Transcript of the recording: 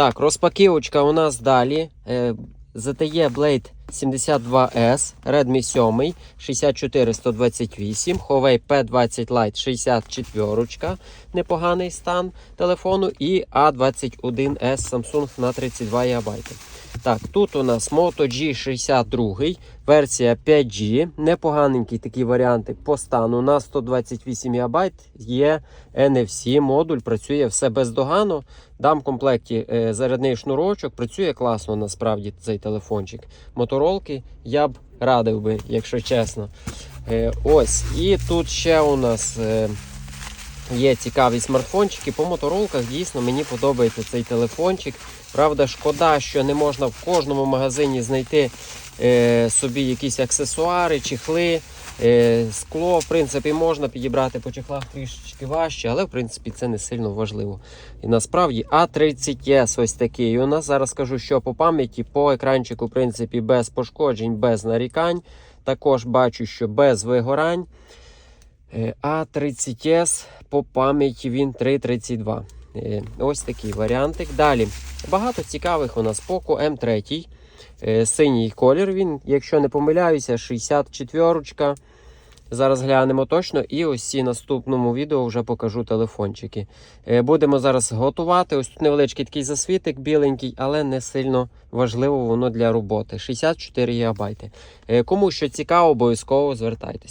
Так, розпаківочка у нас далі. Е, ZTE Blade 72S, Redmi 7, 64128, Huawei P20 Lite 64, непоганий стан телефону, і A21S Samsung на 32 ГБ. Так, тут у нас Moto G62, версія 5G, непоганенький такий варіант по стану на 128 ГБ. Є NFC модуль, працює все бездоганно. Дам в комплекті е, зарядний шнурочок, працює класно насправді цей телефончик. Моторолки я б радив би, якщо чесно. Е, ось, і тут ще у нас. Е, Є цікаві смартфончики. По моторолках дійсно мені подобається цей телефончик. Правда, шкода, що не можна в кожному магазині знайти е, собі якісь аксесуари, чехли. Е, скло, в принципі, можна підібрати по чехлах трішечки важче, але в принципі це не сильно важливо. І насправді А30S ось такий. У нас зараз скажу, що по пам'яті, по екранчику, в принципі, без пошкоджень, без нарікань. Також бачу, що без вигорань. Е, А30S по пам'яті він 332. Е, Ось такий варіантик. Далі багато цікавих у нас Poco M3. Е, Синій колір він, якщо не помиляюся, 64. Зараз глянемо точно. І ось ці наступному відео вже покажу телефончики. Будемо зараз готувати. Ось тут невеличкий такий засвітик біленький, але не сильно важливо воно для роботи. 64 ГБ. Кому що цікаво, обов'язково звертайтесь.